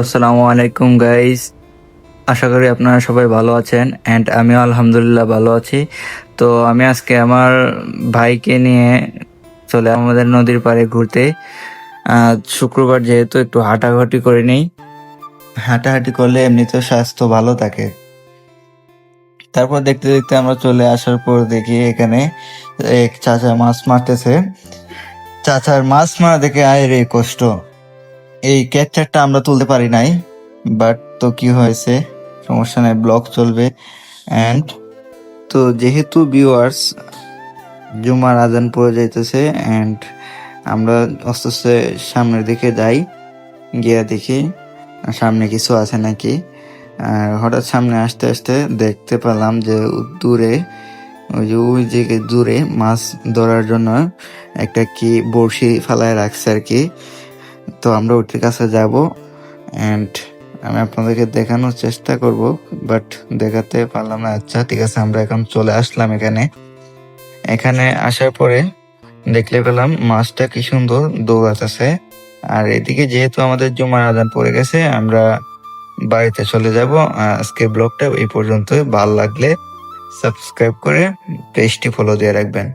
আসসালামু আলাইকুম গাইস আশা করি আপনারা সবাই ভালো আছেন অ্যান্ড আমিও আলহামদুলিল্লাহ ভালো আছি। তো আমি আজকে আমার ভাইকে নিয়ে চলে আমাদের নদীর পাড়ে ঘুরতে। শুক্রবার যেহেতু একটু হাঁটাহাঁটি করে নেই। হাঁটাহাঁটি করলে এমনিতেও স্বাস্থ্য ভালো থাকে। তারপর দেখতে দেখতে আমরা চলে আসার পর দেখি এখানে এক চাচা মাছ মারতেছে। চাচার মাছ মারা দেখে আয় রে কষ্ট। এই ক্যাপচারটা আমরা তুলতে পারি নাই বাট তো কি হয়েছে? সমস্যা নাই ব্লগ চলবে। অ্যান্ড তো যেহেতু ভিউয়ার্স জুমার আজান পড়ে যাইতেছে অ্যান্ড আমরা আস্তে আস্তে সামনের দিকে যাই, গিয়ে দেখি, সামনে কিছু আছে নাকি। আর হঠাৎ সামনে আসতে আসতে দেখতে পেলাম যে দূরে, ওই যে ওই দিকে দূরে মাছ ধরার জন্য একটা কি বড়শি ফেলায় রাখছে আর কি। তো আমরা ওটির কাছে যাব অ্যান্ড আমি আপনাদেরকে দেখানোর চেষ্টা করব বাট দেখাতে পারলাম না। আচ্ছা ঠিক আছে, আমরা এখন চলে আসলাম এখানে। এখানে আসার পরে দেখলে পেলাম মাছটা কি সুন্দর দৌড়াতেছে আর এদিকে যেহেতু আমাদের জমার আদান পড়ে গেছে, আমরা বাড়িতে চলে যাব। আজকে ব্লগটা এই পর্যন্ত ভালো লাগলে সাবস্ক্রাইব করে পেজটি ফলো দিয়ে রাখবেন।